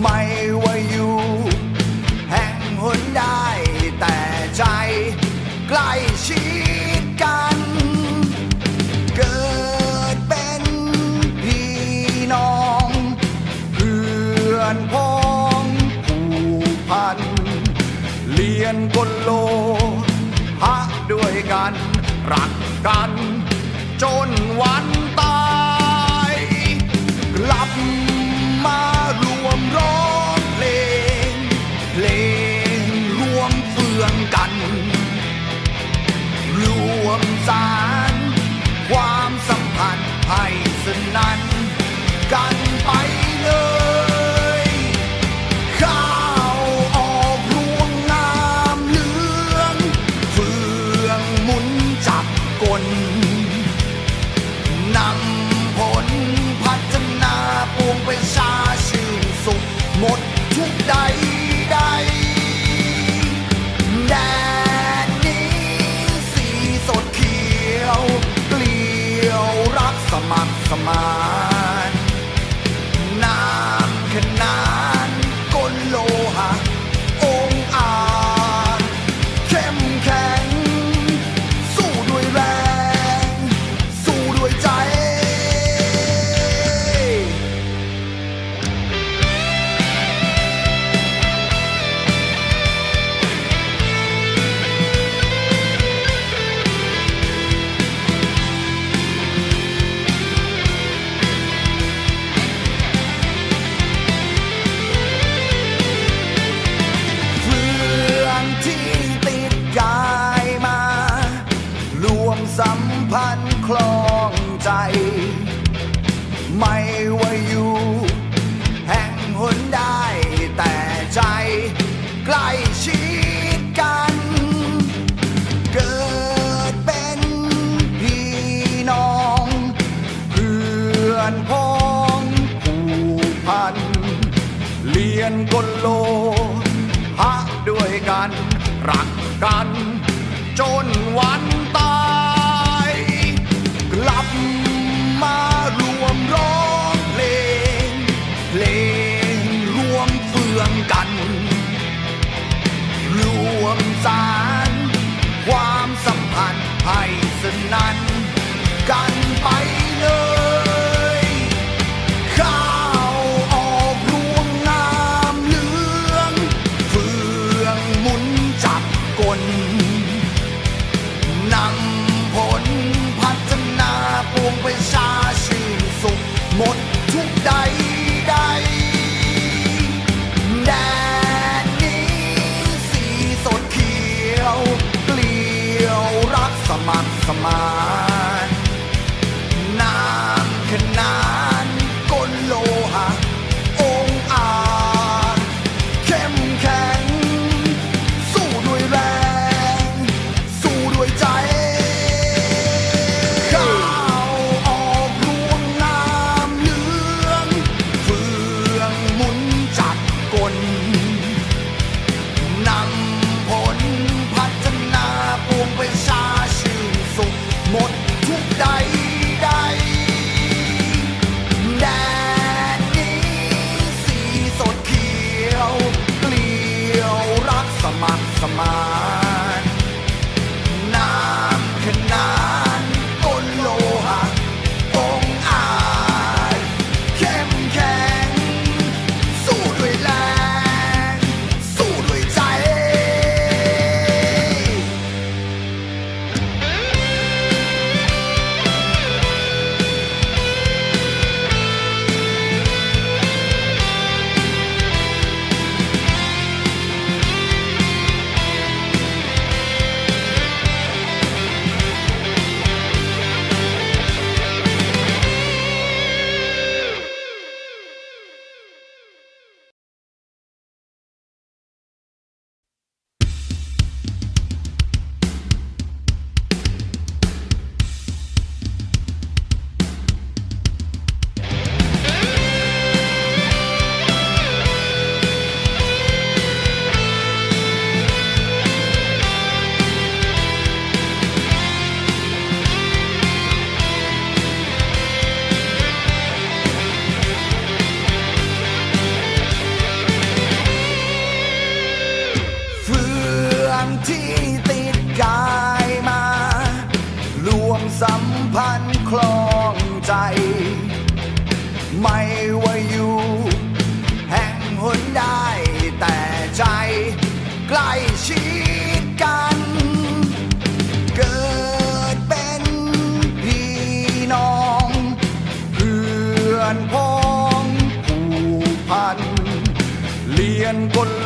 ไม่ว่าอยู่ แห่งหนได้ แต่ใจใกล้ชิดกัน เกิดเป็นพี่น้อง เพื่อนพ้องผูกพัน เลียนกลโลหะด้วยกัน รักกัน จนวันตายกลับ さ ด้วยกัน รักกัน จนวันตายกลับมารวมร้องเพลงเพลงรวมเฟื่องกัน รวมสาร ความสัมพันธ์ให้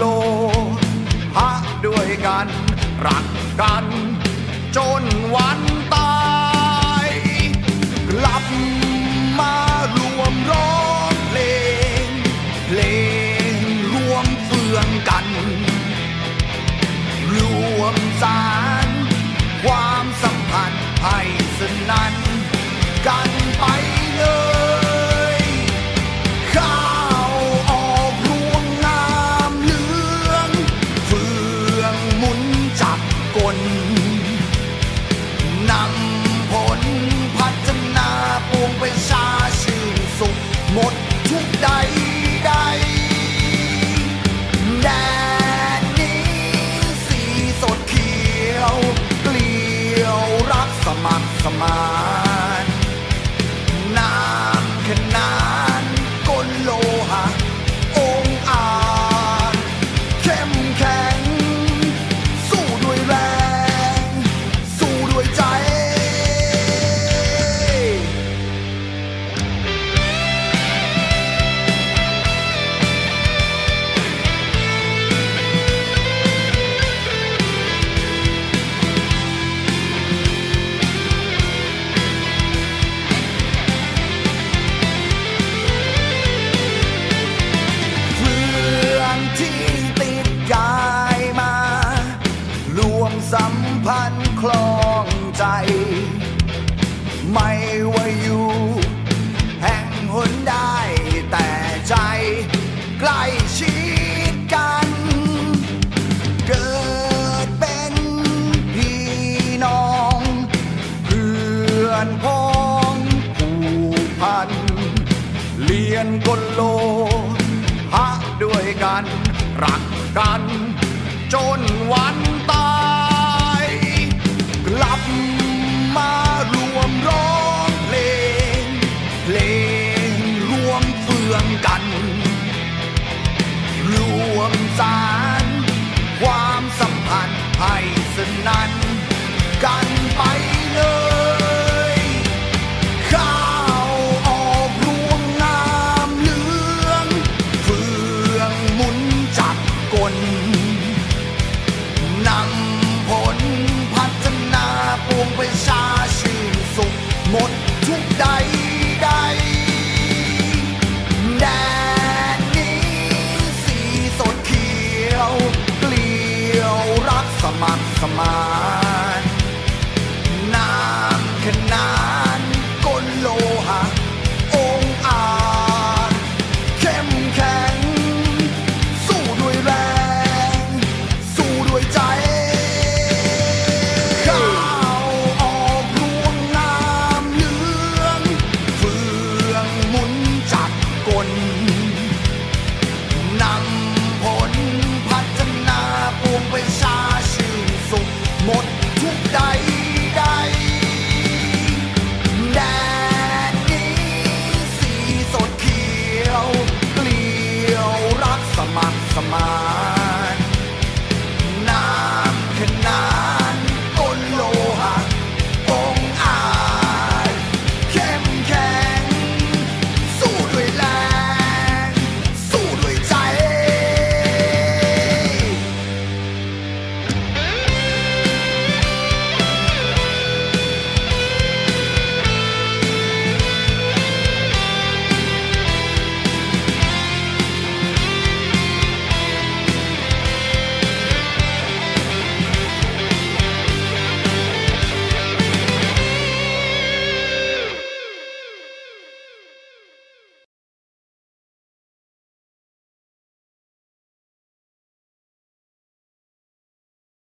โลพระด้วยกัน รักกัน จนวันตายกลับมารวมร้องเพลงเพลงรวมเฟื่องกัน รวมใจ ขมา ใกล้ชิดกัน เกิดเป็นพี่น้อง เพื่อนพ้องผูกพันเลียนกลโลหะด้วยกัน รักกัน ใดใดแดนนี้สีสดเขียวเลียวรักสมัครสมาน